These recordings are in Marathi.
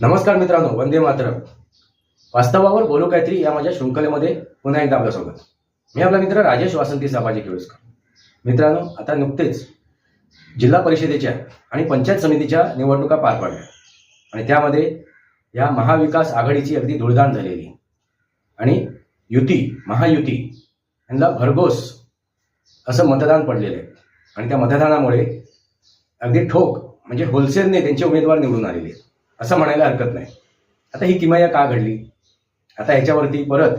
नमस्कार मित्रांनो वंदे मातरम. वास्तवावर बोलू काहीतरी या माझ्या शृंखलेमध्ये पुन्हा एकदा आपलं स्वागत. मी आपला मित्र राजेश वासंती साबाजी केळुसकर मित्रांनो आता नुकतेच जिल्हा परिषदेच्या आणि पंचायत समितीच्या निवडणुका पार पडल्या. आणि त्यामध्ये या महाविकास आघाडीची अगदी धुळधाण झालेली. आणि युती महायुती यांना भरघोस असं मतदान पडलेलं आहे. आणि त्या मतदानामुळे अगदी ठोक म्हणजे होलसेलने त्यांचे उमेदवार निवडून आलेले आहेत. असं म्हणायला हरकत नाही. आता ही किमया का घडली? आता ह्याच्यावरती परत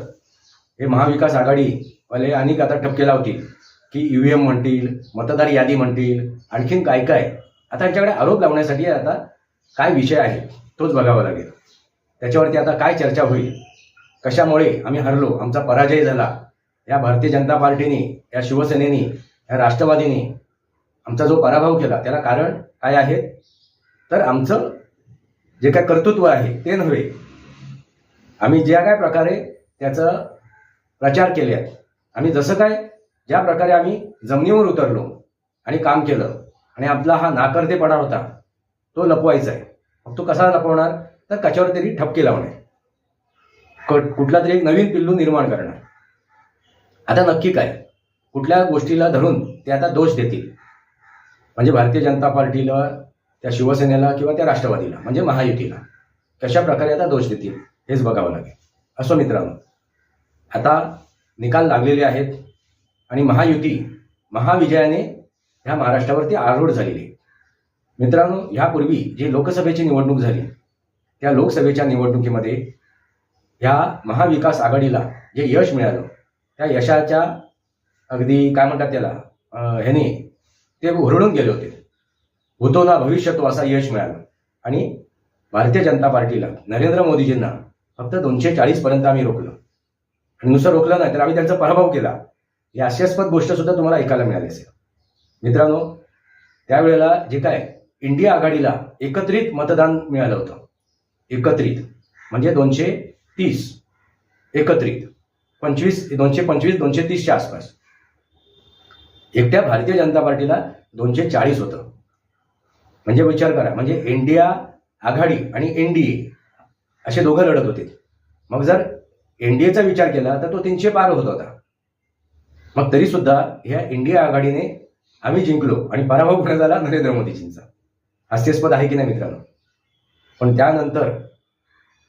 हे महाविकास आघाडीवाले अनेक आता ठपके लावतील की ईव्हीएम म्हणतील मतदार यादी म्हणतील आणखीन काय काय? आता यांच्याकडे आरोप लावण्यासाठी आता काय विषय आहे तोच बघावा लागेल. त्याच्यावरती आता काय चर्चा होईल? कशामुळे आम्ही हरलो? आमचा पराजय झाला. या भारतीय जनता पार्टीने या शिवसेनेने या राष्ट्रवादीने आमचा जो पराभव केला त्याला कारण काय आहे? तर आमचं जे काय कर्तृत्व आहे ते नव्हे. आम्ही ज्या काय प्रकारे त्याचं प्रचार केले आहेत आम्ही जसं काय ज्या प्रकारे आम्ही जमिनीवर उतरलो आणि काम केलं आणि आपला हा नाकर्तेपणा होता तो लपवायचा आहे. मग तो कसा लपवणार? तर कशावर तरी ठपके लावणे. कुठला तरी एक नवीन पिल्लू निर्माण करणार. आता नक्की काय? कुठल्या गोष्टीला धरून ते आता दोष देतील. म्हणजे भारतीय जनता पार्टीला त्या शिवसेनेला किंवा त्या राष्ट्रवादीला म्हणजे महायुतीला कशा प्रकारे आता दोष देतील हेच बघावं लागेल असो मित्रांनो आता निकाल लागलेले आहेत आणि महायुती महाविजयाने ह्या महाराष्ट्रावरती आरूढ झालेली आहे. मित्रांनो ह्यापूर्वी जी लोकसभेची निवडणूक झाली त्या लोकसभेच्या निवडणुकीमध्ये ह्या महाविकास आघाडीला जे यश मिळालं त्या यशाच्या अगदी काय म्हणतात त्याला ह्याने ते हुरळून गेले होते होतो ना भविष्यतो असा यश मिळालं. आणि भारतीय जनता पार्टीला नरेंद्र मोदीजींना फक्त दोनशे चाळीस पर्यंत आम्ही रोखलं. आणि नुसतं रोखलं नाही तर आम्ही त्यांचा पराभव केला. ही हास्यास्पद गोष्ट सुद्धा तुम्हाला ऐकायला मिळाली असेल. मित्रांनो त्यावेळेला जे काय इंडिया आघाडीला एकत्रित मतदान मिळालं होतं. एकत्रित. म्हणजे दोनशे तीस एकत्रित. पंचवीस दोनशे पंचवीस दोनशे तीसच्या आसपास. एकट्या भारतीय जनता पार्टीला दोनशे चाळीस होतं. म्हणजे विचार करा म्हणजे इंडिया आघाडी आणि एनडीए असे दोघं लढत होते. मग जर एनडीएचा विचार केला तर तो तीनशे पार होत होता. मग तरी सुद्धा ह्या इंडिया आघाडीने आम्ही जिंकलो आणि पराभव कुठे झाला? नरेंद्र मोदीजींचा. हास्यास्पद आहे की नाही मित्रांनो? पण त्यानंतर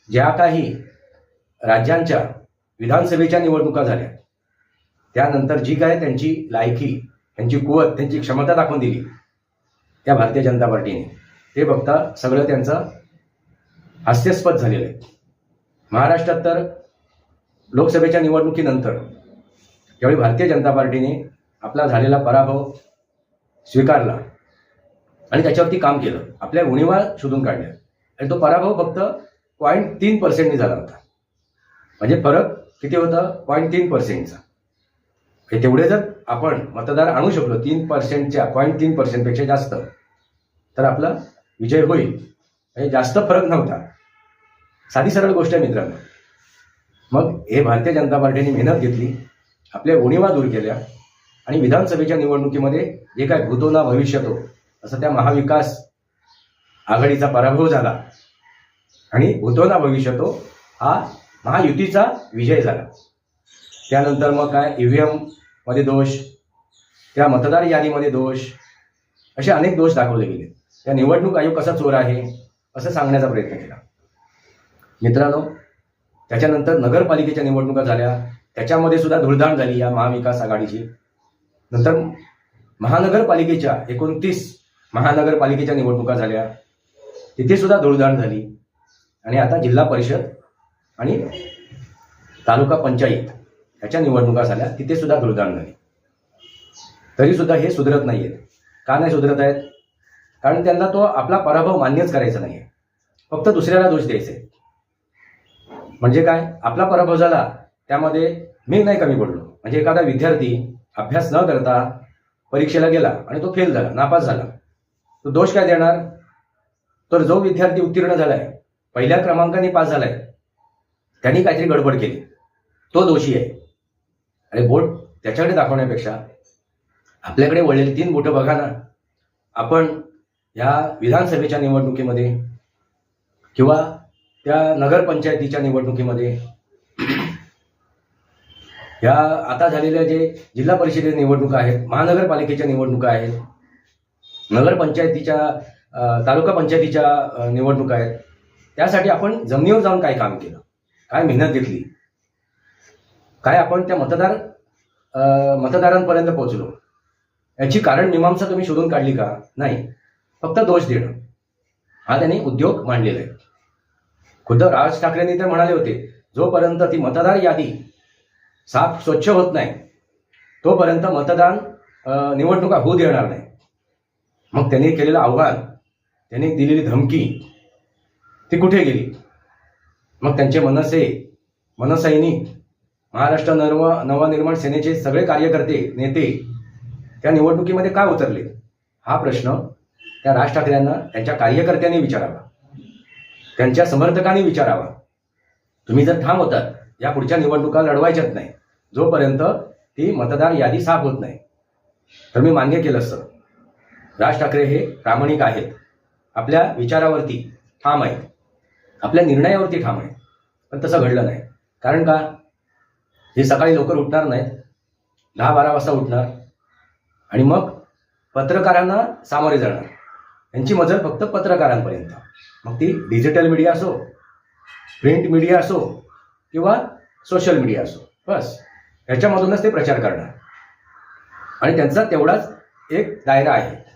ज्या काही राज्यांच्या विधानसभेच्या निवडणुका झाल्या त्यानंतर जी काय त्यांची लायकी त्यांची कुवत त्यांची क्षमता दाखवून दिली त्या भारतीय जनता पार्टीने. ते बघता सगळं त्यांचं हास्यास्पद झालेलं आहे. महाराष्ट्रात तर लोकसभेच्या निवडणुकीनंतर ज्यावेळी भारतीय जनता पार्टीने आपला झालेला पराभव स्वीकारला आणि त्याच्यावरती काम केलं. आपल्या उणीवा शोधून काढल्या. आणि तो पराभव फक्त पॉईंट तीन पर्सेंटनी झाला होता. म्हणजे फरक किती होता? पॉईंट तीन पर्सेंटचा हे तेवढे जर आपण मतदार आणू शकलो तीन पर्सेंटच्या पॉईंट तीन पर्सेंटपेक्षा जास्त तर आपला विजय होईल. म्हणजे जास्त फरक नव्हता. साधी सरळ गोष्ट आहे मित्रांनो. मग हे भारतीय जनता पार्टीने मेहनत घेतली आपल्या उणीवा दूर केल्या आणि विधानसभेच्या निवडणुकीमध्ये जे काय भूतो ना भविष्यतो असं त्या महाविकास आघाडीचा पराभव झाला. आणि भूतो ना भविष्यतो हा महायुतीचा विजय झाला. त्यानंतर मग काय ईव्हीएम मध्ये दोष त्या मतदार यादीमध्ये दोष असे अनेक दोष दाखवले गेले. त्या निवडणूक आयोग कसा चोर आहे असं सांगण्याचा प्रयत्न केला. मित्रांनो त्याच्यानंतर नगरपालिकेच्या निवडणुका झाल्या. त्याच्यामध्ये सुद्धा धुळधाण झाली या महाविकास आघाडीची. नंतर महानगरपालिकेच्या एकोणतीस महानगरपालिकेच्या निवडणुका झाल्या. तिथे सुद्धा धुळधाण झाली. आणि आता जिल्हा परिषद आणि तालुका पंचायत ह्याच्या निवडणुका झाल्या तिथे सुद्धा धुळधाण झाली. तरी सुद्धा हे सुधरत नाहीयेत का नाही सुधरत आहेत? कारण त्यांना तो आपला पराभव मान्यच करायचा नाही फक्त दुसऱ्याला दोष द्यायचे. म्हणजे काय? आपला पराभव झाला त्यामध्ये मी नाही कमी पडलो. म्हणजे एखादा विद्यार्थी अभ्यास न करता परीक्षेला गेला आणि तो फेल झाला नापास झाला. तो दोष काय देणार? तर जो विद्यार्थी उत्तीर्ण झालाय पहिल्या क्रमांकाने पास झालाय त्यांनी काहीतरी गडबड केली. तो दोषी आहे. आणि बोट त्याच्याकडे दाखवण्यापेक्षा आपल्याकडे वळलेली तीन बोटं बघा ना. आपण या विधानसभेच्या निवडणुकीमध्ये किंवा त्या नगरपंचायतीच्या निवडणुकीमध्ये ह्या आता झालेल्या जे जिल्हा परिषदेच्या निवडणुका आहेत महानगरपालिकेच्या निवडणुका आहेत नगरपंचायतीच्या तालुका पंचायतीच्या निवडणुका आहेत त्यासाठी आपण जमिनीवर जाऊन काय काम केलं? काय मेहनत घेतली? काय आपण त्या मतदार मतदारांपर्यंत पोहोचलो? याची कारण मीमांसा तुम्ही शोधून काढली का? नाही. फक्त दोष देणं. हा त्यांनी उद्योग मांडलेला आहे. खुद्द राज ठाकरेंनी तर म्हणाले होते जोपर्यंत ती मतदार यादी साफ स्वच्छ होत नाही तोपर्यंत मतदान निवडणुका होऊ देणार नाही. मग त्यांनी केलेलं आव्हान त्यांनी दिलेली धमकी ती कुठे गेली? मग त्यांचे मनसे मनसैनिक महाराष्ट्र नव नवनिर्माण सेनेचे सगळे कार्यकर्ते नेते त्या निवडणुकीमध्ये काय उतरले? हा प्रश्न त्या राज ठाकरेंना त्यांच्या कार्यकर्त्यांनी विचारावा. त्यांच्या समर्थकांनी विचारावा. तुम्ही जर ठाम होतात या पुढच्या निवडणुका लढवायच्याच नाही. जोपर्यंत ती मतदार यादी साफ होत नाही. तर मी मान्य केलं असतं राज ठाकरे हे प्रामाणिक आहेत. आपल्या विचारावरती ठाम आहेत. आपल्या निर्णयावरती ठाम आहेत. पण तसं घडलं नाही. कारण का? हे सकाळी लवकर उठणार नाहीत. दहा बारा वाजता उठणार. आणि मग पत्रकारांना सामोरे जाणार. यांची मजल फक्त पत्रकारांपर्यंत. मग ती डिजिटल मीडिया असो प्रिंट मीडिया असो किंवा सोशल मीडिया असो. बस. ह्याच्यामधूनच ते प्रचार करणार. आणि त्यांचा तेवढाच एक दायरा आहे.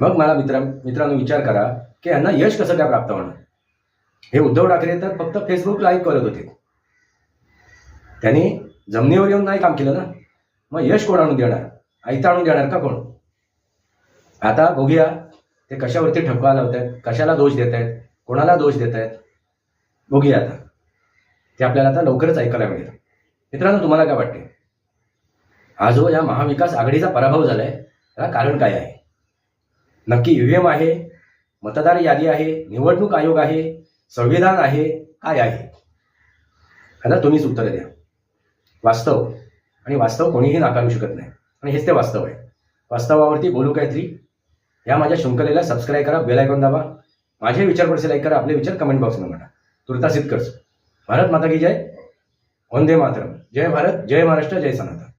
मग मला मित्र मित्रांनो विचार करा की यांना यश कसं काय प्राप्त होणार? हे उद्धव ठाकरे तर फक्त फेसबुक लाईव्ह करत होते. त्यांनी जमिनीवर येऊन नाही काम केलं ना? मग यश कोण आणून देणार? आयता आणून देणार का कोण? आता बघूया ते कशावरती ठपका लावत आहेत कशाला दोष देत आहेत कोणाला दोष देत आहेत बघूया आता. ते आपल्याला आता लवकरच ऐकायला मिळेल. मित्रांनो तुम्हाला काय वाटते हा जो या महाविकास आघाडीचा पराभव झालाय. त्याला कारण काय आहे? नक्की ईव्हीएम आहे मतदार यादी आहे निवडणूक आयोग आहे संविधान आहे काय आहे? आता तुम्हीच उत्तर द्या. वास्तव. आणि वास्तव कोणीही नाकारू शकत नाही. आणि हेच ते वास्तव आहे. वास्तवावरती बोलू काहीतरी? या माझ्या शृंखलेला सबस्क्राईब करा बेल आयकॉन दाबा. माझे विचार पडसे लाईक करा आपले विचार कमेंट बॉक्समध्ये म्हणा. तुर्तासित करस भारत माता की जय. वंदे मातरम. जय भारत जय महाराष्ट्र जय सनातन.